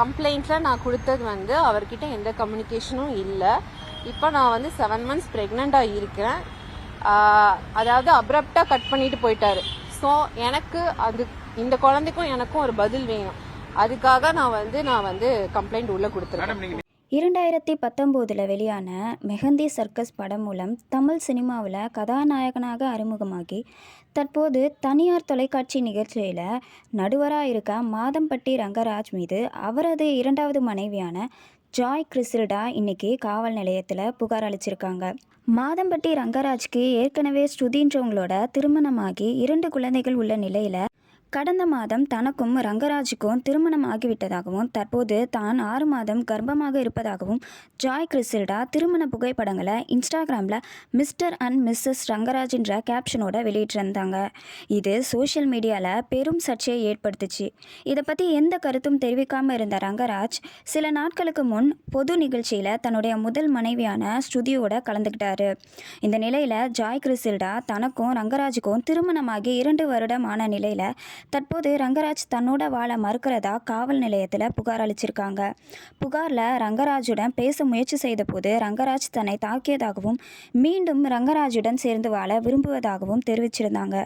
கம்ப்ளைண்ட்டில் நான் கொடுத்தது வந்து அவர்கிட்ட எந்த கம்யூனிகேஷனும் இல்லை. இப்போ நான் வந்து செவன் மந்த்ஸ் ப்ரெக்னெண்ட்டாக இருக்கேன் அதாவது அப்ரப்டாக கட் பண்ணிட்டு போயிட்டாரு. ஸோ எனக்கு அது இந்த குழந்தைக்கும் எனக்கும் ஒரு பதில் வேணும். அதுக்காக நான் வந்து நான் வந்து கம்ப்ளைண்ட் உள்ளே கொடுத்துருக்கேன். இரண்டாயிரத்தி பத்தொம்போதில் வெளியான மெஹந்தி சர்க்கஸ் படம் மூலம் தமிழ் சினிமாவில் கதாநாயகனாக அறிமுகமாகி தற்போது தனியார் தொலைக்காட்சி நிகழ்ச்சியில் நடுவராக இருக்க மாதம்பட்டி ரங்கராஜ் மீது அவரது இரண்டாவது மனைவியான ஜாய் கிறிசில்டா இன்னைக்கு காவல் நிலையத்தில் புகார் அளிச்சிருக்காங்க. மாதம்பட்டி ரங்கராஜ்க்கு ஏற்கனவே ஸ்ருதின்றவங்களோட திருமணமாகி இரண்டு குழந்தைகள் உள்ள நிலையில் கடந்த மாதம் தனக்கும் ரங்கராஜுக்கும் திருமணம் ஆகிவிட்டதாகவும் தற்போது தான் ஆறு மாதம் கர்ப்பமாக இருப்பதாகவும் ஜாய் கிறிசில்டா திருமண புகைப்படங்களை இன்ஸ்டாகிராமில் மிஸ்டர் அண்ட் மிஸ்ஸஸ் ரங்கராஜ் என்ற கேப்ஷனோட வெளியிட்டிருந்தாங்க. இது சோஷியல் மீடியாவில் பெரும் சர்ச்சையை ஏற்படுத்துச்சு. இதை பற்றி எந்த கருத்தும் தெரிவிக்காமல் இருந்த ரங்கராஜ் சில நாட்களுக்கு முன் பொது நிகழ்ச்சியில் தன்னுடைய முதல் மனைவியான ஸ்ருதியோட கலந்துக்கிட்டாரு. இந்த நிலையில் ஜாய் கிறிசில்டா தனக்கும் ரங்கராஜுக்கும் திருமணமாகி இரண்டு வருடம் ஆன நிலையில் தற்போது ரங்கராஜ் தன்னோட வாழ மறுக்கிறதா காவல் நிலையத்தில் புகார் அளிச்சிருக்காங்க. புகாரில் ரங்கராஜுடன் பேச முயற்சி செய்தபோது ரங்கராஜ் தன்னை தாக்கியதாகவும் மீண்டும் ரங்கராஜுடன் சேர்ந்து வாழ விரும்புவதாகவும் தெரிவிச்சிருந்தாங்க.